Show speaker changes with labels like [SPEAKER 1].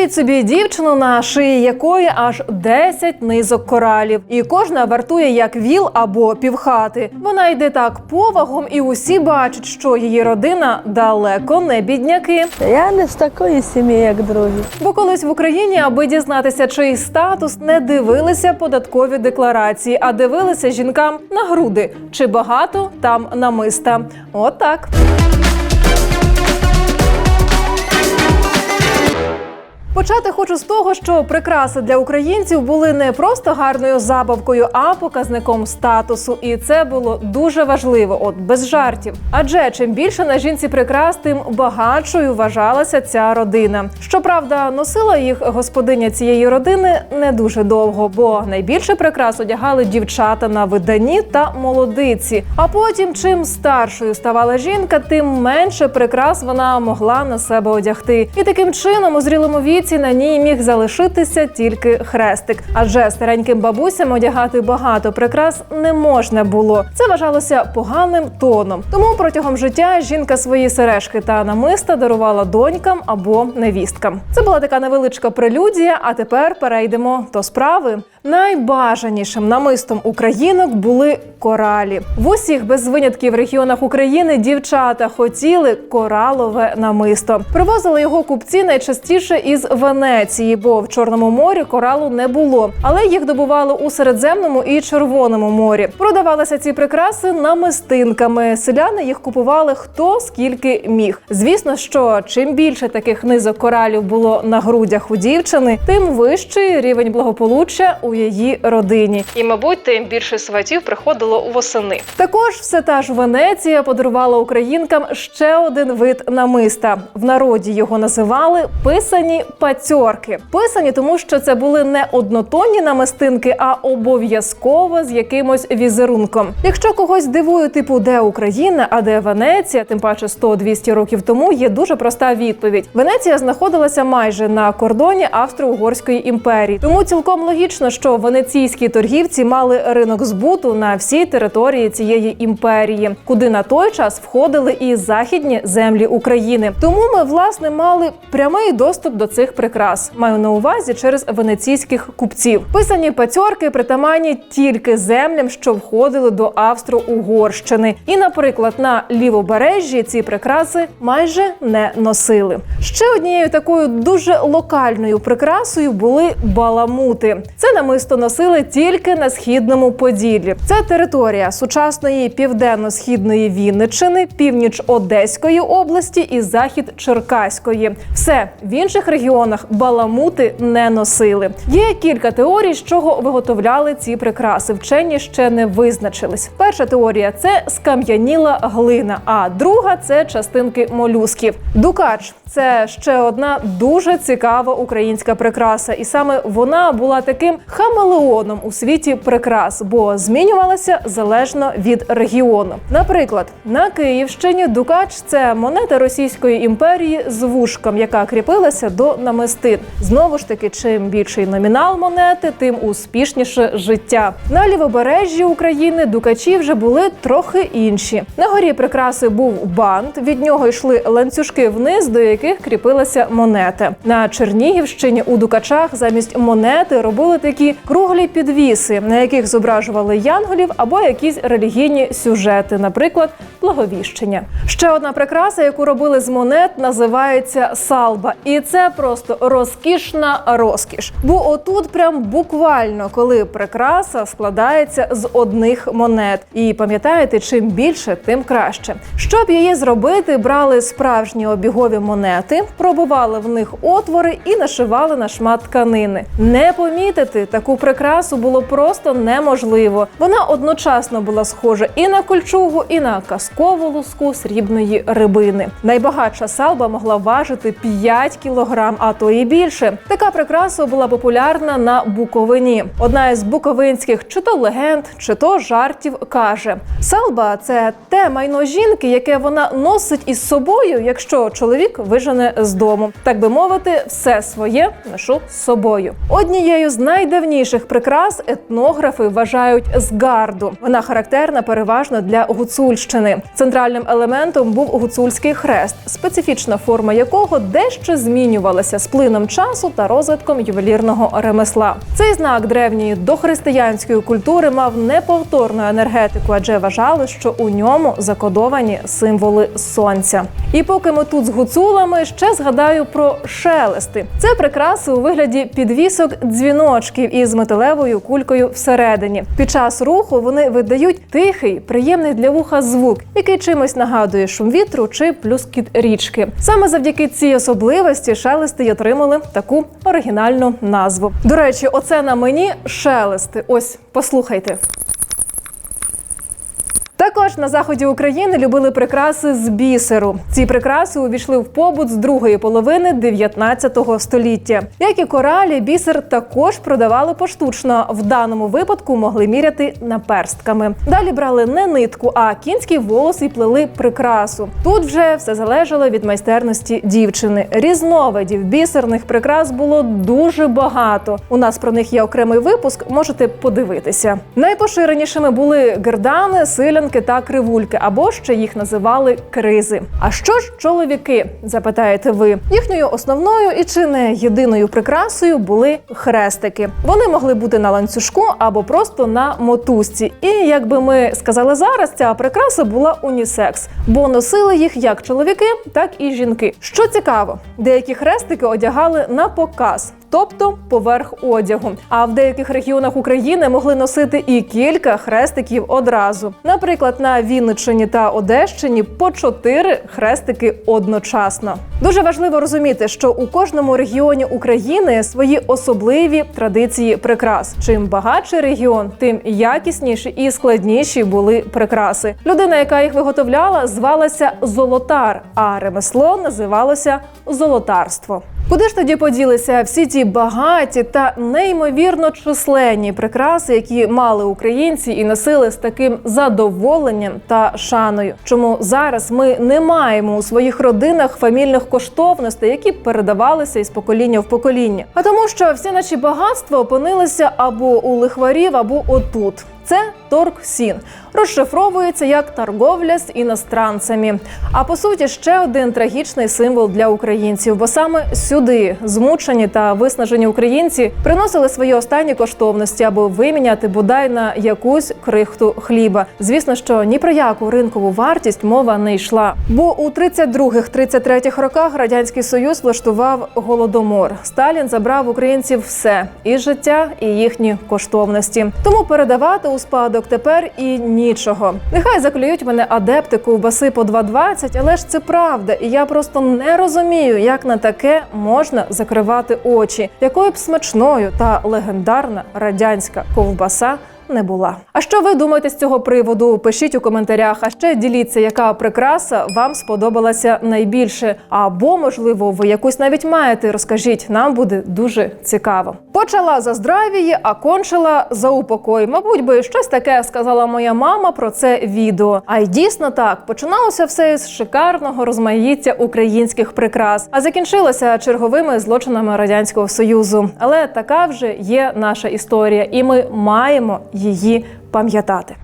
[SPEAKER 1] Уявіть собі дівчину, на шиї якої аж 10 низок коралів, і кожна вартує як віл або півхати. Вона йде так повагом, і усі бачать, що її родина далеко не бідняки.
[SPEAKER 2] Я не з такої сім'ї, як другі.
[SPEAKER 1] Бо колись в Україні, аби дізнатися, чий статус, не дивилися податкові декларації, а дивилися жінкам на груди. Чи багато там намиста? Отак. Почати хочу з того, що прикраси для українців були не просто гарною забавкою, а показником статусу. І це було дуже важливо, от без жартів. Адже чим більше на жінці прикрас, тим багатшою вважалася ця родина. Щоправда, носила їх господиня цієї родини не дуже довго, бо найбільше прикрас одягали дівчата на виданні та молодиці. А потім, чим старшою ставала жінка, тим менше прикрас вона могла на себе одягти. І таким чином у зрілому віці на ній міг залишитися тільки хрестик. Адже стареньким бабусям одягати багато прикрас не можна було. Це вважалося поганим тоном. Тому протягом життя жінка свої сережки та намиста дарувала донькам або невісткам. Це була така невеличка прелюдія. А тепер перейдемо до справи. Найбажанішим намистом українок були коралі. В усіх без винятків регіонах України дівчата хотіли коралове намисто. Привозили його купці найчастіше із Венеції, бо в Чорному морі коралу не було, але їх добували у Середземному і Червоному морі. Продавалися ці прикраси намистинками. Селяни їх купували хто скільки міг. Звісно, що чим більше таких низок коралів було на грудях у дівчини, тим вищий рівень благополуччя у її родині. І, мабуть, тим більше сватів приходило восени. Також все та ж Венеція подарувала українкам ще один вид намиста. В народі його називали писані пацьорки. Писані, тому що це були не однотонні намистинки, а обов'язково з якимось візерунком. Якщо когось дивує, типу, де Україна, а де Венеція, тим паче 100-200 років тому, є дуже проста відповідь. Венеція знаходилася майже на кордоні Австро-Угорської імперії, тому цілком логічно, що венеційські торгівці мали ринок збуту на всій території цієї імперії, куди на той час входили і західні землі України. Тому ми власне мали прямий доступ до цих прикрас. Маю на увазі через венеційських купців. Писані пацьорки притаманні тільки землям, що входили до Австро-Угорщини. І, наприклад, на лівобережжі ці прикраси майже не носили. Ще однією такою дуже локальною прикрасою були баламути. Це намисто носили тільки на східному Поділлі. Це територія сучасної південно-східної Вінниччини, північ Одеської області і захід Черкаської. Все в інших регіонах баламути не носили. Є кілька теорій, з чого виготовляли ці прикраси. Вчені ще не визначились. Перша теорія це скам'яніла глина, а друга це частинки молюсків. Дукач це ще одна дуже цікава українська прикраса, і саме вона була таким хамелеоном у світі прикрас, бо змінювалася залежно від регіону. Наприклад, на Київщині дукач це монета Російської імперії з вушком, яка кріпилася до намистин. Знову ж таки, чим більший номінал монети, тим успішніше життя. На лівобережжі України дукачі вже були трохи інші. На горі прикраси був бант, від нього йшли ланцюжки вниз, до яких кріпилася монета. На Чернігівщині у дукачах замість монети робили такі круглі підвіси, на яких зображували янголів або якісь релігійні сюжети, наприклад, благовіщення. Ще одна прикраса, яку робили з монет, називається салба, і це просто розкішна розкіш. Бо отут прям буквально, коли прикраса складається з одних монет. І пам'ятаєте, чим більше, тим краще. Щоб її зробити, брали справжні обігові монети, пробивали в них отвори і нашивали на шмат тканини. Не помітити таку прикрасу було просто неможливо. Вона одночасно була схожа і на кольчугу, і на казкову луску срібної рибини. Найбагатша салба могла важити 5 кілограм, а то і більше. Така прикраса була популярна на Буковині. Одна із буковинських чи то легенд, чи то жартів каже: Салба це те майно жінки, яке вона носить із собою, якщо чоловік вижене з дому. Так би мовити, все своє ношу з собою. Однією з найдавніших найдавніших прикрас етнографи вважають згарду. Вона характерна переважно для гуцульщини. Центральним елементом був гуцульський хрест, специфічна форма якого дещо змінювалася з плином часу та розвитком ювелірного ремесла. Цей знак древньої дохристиянської культури мав неповторну енергетику, адже вважали, що у ньому закодовані символи сонця. І поки ми тут з гуцулами, ще згадаю про шелести. Це прикраси у вигляді підвісок дзвіночків із металевою кулькою всередині. Під час руху вони видають тихий, приємний для вуха звук, який чимось нагадує шум вітру чи плюскіт річки. Саме завдяки цій особливості шелести й отримали таку оригінальну назву. До речі, оце на мені шелести. Ось послухайте. Також на заході України любили прикраси з бісеру. Ці прикраси увійшли в побут з другої половини 19 століття. Як і коралі, бісер також продавали поштучно. В даному випадку могли міряти наперстками. Далі брали не нитку, а кінський волос і плели прикрасу. Тут вже все залежало від майстерності дівчини. Різновидів бісерних прикрас було дуже багато. У нас про них є окремий випуск. Можете подивитися. Найпоширенішими були гердани, силянки та кривульки, або ще їх називали кризи. А що ж чоловіки? запитаєте ви? Їхньою основною і чи не єдиною прикрасою були хрестики. Вони могли бути на ланцюжку або просто на мотузці. І як би ми сказали зараз, ця прикраса була унісекс, бо носили їх як чоловіки, так і жінки. Що цікаво, деякі хрестики одягали на показ. Тобто поверх одягу. А в деяких регіонах України могли носити і кілька хрестиків одразу. Наприклад, на Вінниччині та Одещині по чотири хрестики одночасно. Дуже важливо розуміти, що у кожному регіоні України свої особливі традиції прикрас. Чим багатший регіон, тим якісніші і складніші були прикраси. Людина, яка їх виготовляла, звалася золотар, а ремесло називалося золотарство. Куди ж тоді поділися всі ті багаті та неймовірно численні прикраси, які мали українці і носили з таким задоволенням та шаною? Чому зараз ми не маємо у своїх родинах фамільних коштовностей, які передавалися із покоління в покоління? А тому, що всі наші багатства опинилися або у лихварів, або отут. Це торгсін розшифровується як торговля з іностранцями. А по суті, ще один трагічний символ для українців, бо саме сюди змучені та виснажені українці приносили свої останні коштовності, аби виміняти бодай на якусь крихту хліба. Звісно, що ні про яку ринкову вартість мова не йшла. Бо у 32-33 роках радянський союз влаштував голодомор. Сталін забрав українців все і життя, і їхні коштовності. Тому передавати у спадок тепер і нічого. Нехай заклюють мене адепти ковбаси по 2,20, але ж це правда, і я просто не розумію, як на таке можна закривати очі, якою б смачною та легендарна радянська ковбаса. Не була. А що ви думаєте з цього приводу? Пишіть у коментарях. А ще діліться, яка прикраса вам сподобалася найбільше. Або, можливо, ви якусь навіть маєте. Розкажіть, нам буде дуже цікаво. Почала за здравіє, а кончила за упокой. Мабуть, би щось таке сказала моя мама про це відео. А й дійсно так починалося все із шикарного розмаїття українських прикрас, а закінчилося черговими злочинами радянського союзу. Але така вже є наша історія, і ми маємо її пам'ятати.